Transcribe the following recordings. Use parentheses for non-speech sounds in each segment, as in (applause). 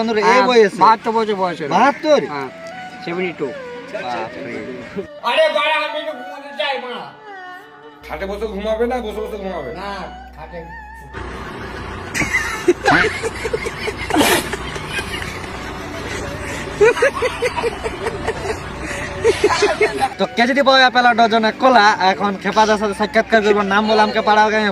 বন্ধুরা এই হ্যাঁ, বয়সে? বাহাত্তর বছর বয়স। বাহাত্তর? হ্যাঁ সেভেন্টি টু আরে বাড়া আমি তো ঘুমোতে চাই মা। খাটে বসে ঘুমাবে না বসে বসে ঘুমাবে? না খাটে। তো কেজিটি পাওয়া পেলা ডজনে কলা এখন খেপাদার সাথে সাক্ষাৎকার করব নাম বলে আমাকে পাড়া গায়ে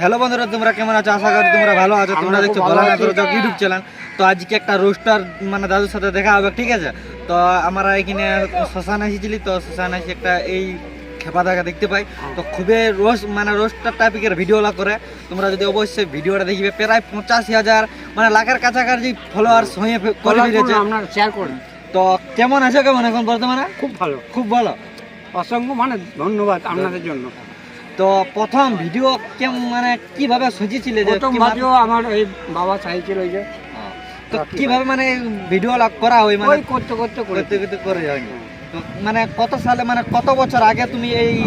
হ্যালো বন্ধুরা তোমরা কেমন আছো? আশা করি তোমরা ভালো আছো। তোমরা দেখছ ভালো না। তোর ইউটিউব চ্যানেল তো আজকে একটা রোস্টার মানে দাদুর সাথে দেখা হবে ঠিক আছে? তো আমরা এখানে শ্মশান এসেছিলি তো শ্মশান এসে একটা এই খেপাদাকে দেখতে পাই। তো খুবই রোস্ট মানে রোস্টার টাইপের ভিডিওলা করে। তোমরা যদি অবশ্যই ভিডিওটা দেখবে প্রায় পঁচাশি হাজার মানে লাখের কাছাকাছি ফলোয়ার্স হয়ে করে আপনার শেয়ার করুন। তো কেমন আছে কেমন এখন বর্তমানে? খুব ভালো। খুব ভালো। অসংখ্য মানে ধন্যবাদ আপনাদের জন্য। তো প্রথম ভিডিও কেমন মানে কীভাবে সুঝেছিলে যে প্রথম ভাবেও আমার ওই বাবা চাইছিল ওই যে তো কীভাবে মানে ভিডিও করা হয় মানে? ওই করতে করতে করতে করতে করে তো মানে কত সালে মানে কত বছর আগে তুমি এই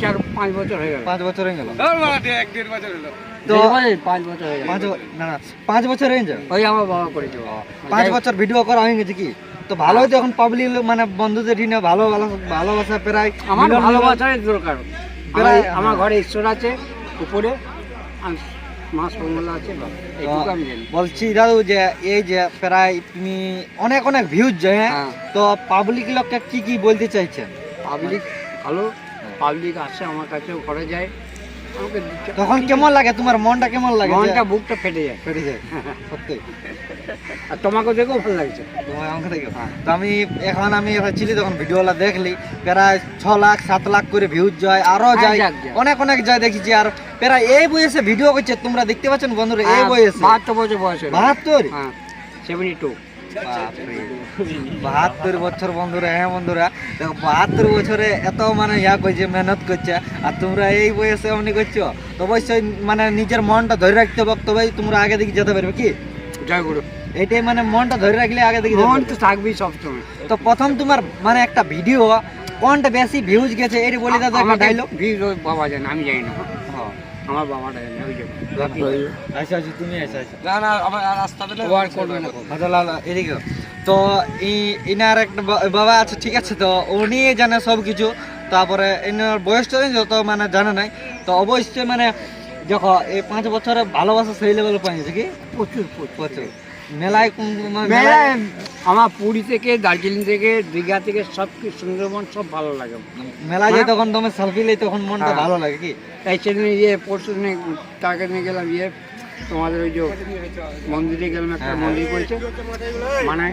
চার পাঁচ বছর হয়ে গেল। পাঁচ বছর হয়ে গেল। এক দেড় বছর হলো। তো দেড় বছর, পাঁচ বছর হয়ে গেল। পাঁচ ব- না না পাঁচ বছর হয়ে গেছে। ওই আমার বাবা করেছে। পাঁচ বছর ভিডিও করা হয়ে গেছে কি? তো ভালোই তো এখন পাবলিক মানে বন্ধুদের দিনে ভালো ভালো ভালোবাসা প্রায় আমার ভালোবাসার দরকার। প্রায়- আমার- আমার ঘরে ঈশ্বর আছে উপরে বলছি দাদু যে এই যে প্রায় তুমি অনেক অনেক ভিউজ যায় হ্যাঁ? হ্যাঁ। তো পাবলিক লোককে কি কি বলতে চাইছেন? পাবলিক ভালো পাবলিক আসে আমার কাছে ঘরে যায়। তখন কেমন লাগে? তোমার মনটা কেমন লাগে? মনটা বুকটা ফেটে যায়। ফেটে যায়। (laughs) সত্যি। আর তোমাকে দেখেও ভালো লাগছে। তোমার আমাকে দেখো তো আমি এখন আমি ছিলি তখন ভিডিওটা দেখলি প্রায় ছ লাখ সাত লাখ করে ভিউজ যায় আরও হ্যাঁ, যায়। অনেক অনেক যায় দেখেছি। আর প্রায় এই বয়সে ভিডিও করছে তোমরা দেখতে পাচ্ছেন বন্ধুরা এই হ্যাঁ, বয়সে। বাহাত্তর বছর বয়স। বাহাত্তর? হ্যাঁ সেভেন্টি টু বাপরে। বাহাত্তর বছর বন্ধুরা হ্যাঁ বন্ধুরা। দেখো বাহাত্তর বছরে এত মানে ইয়া করছে মেহনত করছে আর তোমরা এই বয়সে এমনি করছ? তো অবশ্যই মানে নিজের মনটা ধরে রাখতে হবে তবেই তোমরা আগে দিকে যেতে পারবে কি? জয় গুরু। এইটাই মানে মনটা ধরে রাখলে আগে দিকে মন। তো থাকবেই সবসময় তো প্রথম তোমার মানে একটা ভিডিও কোনটা বেশি ভিউজ গেছে এটা বলে দাদা একটা আমাকে ডায়লগ ভিড় ওই বাবা জানে আমি জানি না। আমার বাবাটা জানে ওই যে আচ্ছা আচ্ছা তুমি আচ্ছা আচ্ছা না না আমার আর রাস্তা পেলে ও করবে না। আচ্ছা লাল এদিকে তো ই- ইনার একটা বাবা আছে ঠিক আছে তো উনি জানে সব কিছু। তারপরে এনার বয়সটা যত তো মানে জানে নাই। তো অবশ্যই মানে দেখো এই পাঁচ বছরে ভালোবাসা সেই লেভেল পাইছে কি প্রচুর প্রচুর। প্রচুর। মেলায় মানে মেলায় আমার পুরী থেকে দার্জিলিং থেকে দীঘা থেকে সব কি সুন্দরবন সব ভালো লাগে। মেলা যাই তখন তোমার সেলফি লাই তখন মনটা হ্যাঁ। ভালো লাগে কি? তাই সেদিন ইয়ে পরশু দিনে তাকে নিয়ে গেলাম ইয়ে তোমাদের ওই যে মন্দিরে গেলাম একটা হ্যাঁ, মন্দির করেছে মানে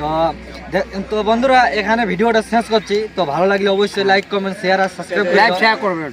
তো তো বন্ধুরা এখানে ভিডিওটা শেষ করছি। তো ভালো লাগলে অবশ্যই লাইক কমেন্ট শেয়ার আর সাবস্ক্রাইব লাইভ শেয়ার করবে ওটা।